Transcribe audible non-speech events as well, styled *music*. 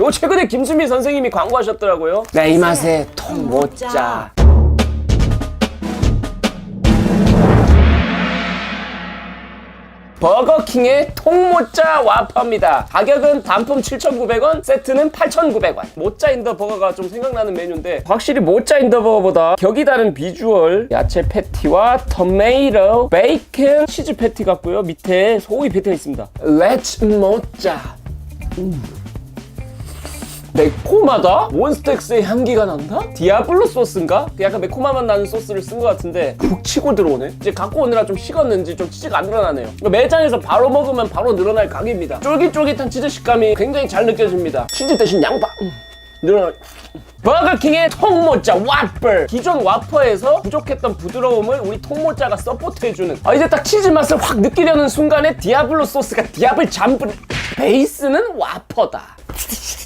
이거 최근에 김수미 선생님이 광고하셨더라고요. 내 입맛에 통모짜. 버거킹의 통모짜 와퍼입니다. 가격은 단품 7,900원, 세트는 8,900원. 모짜 인더 버거가 좀 생각나는 메뉴인데 확실히 모짜 인더 버거보다 격이 다른 비주얼 야채 패티와 토메이토, 베이컨, 치즈 패티 같고요. 밑에 소고기 패티가 있습니다. 렛츠 모짜. 매콤하다? 몬스텍스의 향기가 난다? 디아블로 소스인가? 그 약간 매콤한 맛 나는 소스를 쓴 것 같은데 푹 치고 들어오네. 이제 갖고 오느라 좀 식었는지 좀 치즈가 안 늘어나네요. 매장에서 바로 먹으면 바로 늘어날 각입니다. 쫄깃쫄깃한 치즈 식감이 굉장히 잘 느껴집니다. 치즈 대신 양파. 음, 늘어나. 버거킹의 통모짜 와퍼 기존 와퍼에서 부족했던 부드러움을 우리 통모짜가 서포트해주는. 아 이제 딱 치즈 맛을 확 느끼려는 순간에 디아블로 소스가 디아블 잠블 베이스는 와퍼다 *laughs*